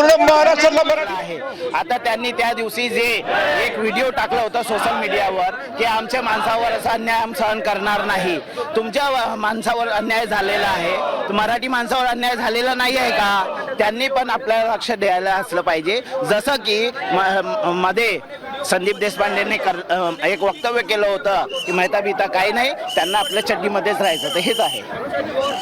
पूर्ण महाराष्ट्रातला मराठी आहे. आता त्यांनी त्या दिवशी जे एक व्हिडिओ टाकला होता सोशल मीडियावर की आमच्या माणसावर असा अन्याय सहन करणार नाही. तुमच्या माणसावर अन्याय झालेला आहे. मराठी माणसावर अन्याय झालेला नाही आहे का? त्यांनी पण आपल्याला लक्ष द्यायला असलं पाहिजे. जसं की मध्ये संदीप देशपांडेंनी कर एक वक्तव्य केलं होतं की मेहता बिता काही नाही त्यांना आपल्या चड्डीमध्येच राहायचं तर हेच आहे.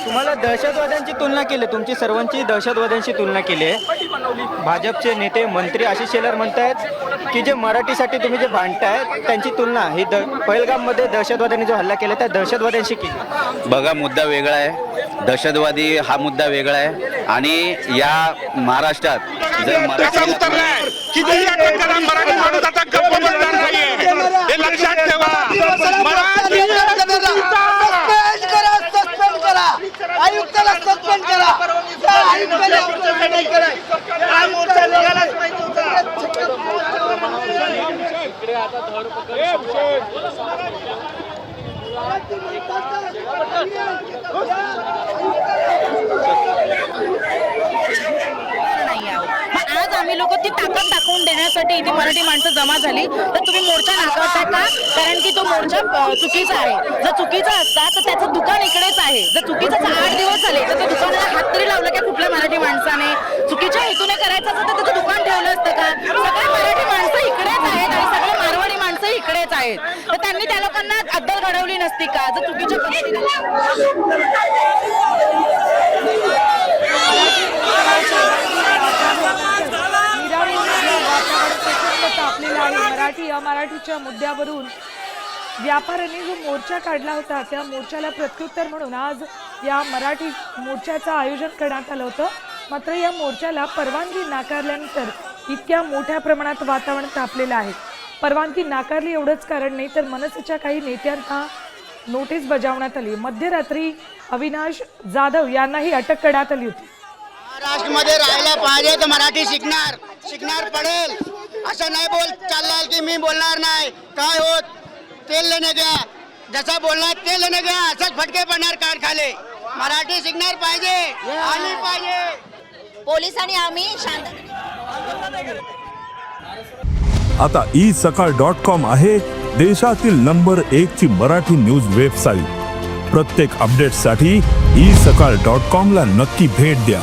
तुम्हाला दहशतवाद्यांची तुलना केली तुमची सर्वांची दहशतवाद्यांशी तुलना केली आहे. भाजपचे नेते मंत्री आशिष शेलार म्हणतायत की जे मराठीसाठी तुम्ही जे भांडताय त्यांची तुलना ही द पहलगाममध्ये दहशतवाद्यांनी जो हल्ला केला त्या दहशतवाद्यांशी केली बघा मुद्दा वेगळा आहे. दहशतवादी हा मुद्दा वेगळा आहे. आणि या महाराष्ट्रात त्याचा उत्तर नाही. कितीही अटक करा मराठी माणूस आता गप्प बसणार नाहीये. हे लक्षात ठेवा. मराठी सस्पेंड करा. सस्पेंड करा आयुक्ताला सस्पेंड करा. त्या आयुक्ताला सस्पेंड करा हा मोर्चा निघालाच पाहिजे होता. नाही आहोत मग आज आम्ही लोक ती ताकद दाखवून देण्यासाठी इथे मराठी माणसं जमा झाली. तर तुम्ही मोर्चा नाकारताय का? कारण की तो मोर्चा चुकीचा आहे. जर चुकीचा असता तर त्याचं दुकान इकडेच आहे. जर चुकीचं आठ दिवस झाले तर त्या दुकानाला हात तरी लावला का कुठल्या मराठी माणसाने? चुकीच्या हेतूने करायचं असं तर त्याचं दुकान ठेवलं असतं का? सगळे मराठी माणसं इकडेच आहेत आणि सगळे मारवाडी माणसं इकडेच आहेत. तर त्यांनी त्या लोकांना अद्दल घडवली नसती का? जर चुकीच्या पद्धतीने वातावरण प्रचंड तापलेलं आहे मराठी अमराठीच्या मुद्द्यावरून व्यापाऱ्यांनी जो मोर्चा काढला होता त्या मोर्चाला प्रत्युत्तर म्हणून आज या मराठी मोर्चाचं आयोजन करण्यात आलं होतं. मात्र या मोर्चाला परवानगी नाकारल्यानंतर इतक्या मोठ्या प्रमाणात वातावरण तापलेलं आहे. परवानगी नाकारली एवढंच कारण नाही तर मनसेच्या काही नेत्यांना नोटीस बजावण्यात आली. मध्यरात्री अविनाश जाधव यांनाही अटक करण्यात आली होती. महाराष्ट्रामध्ये राहायला पाहिजे तर मराठी शिकणार. शिकणार पडेल. असं नाही बोल चाल मी बोलणार नाही. काय होत? तेल लेणे घ्या. जसा बोलणार ते लेणे घ्या. असंच फटके पडणार कार खाले मराठी शिकणार पाहिजे. आली पाहिजे. पोलिसांनी आम्ही शांत. आता ई सकाळ डॉट कॉम आहे देशातील नंबर एक ची मराठी न्यूज वेबसाईट प्रत्येक अपडेटसाठी ई सकाळ डॉट कॉम ला नक्की भेट द्या.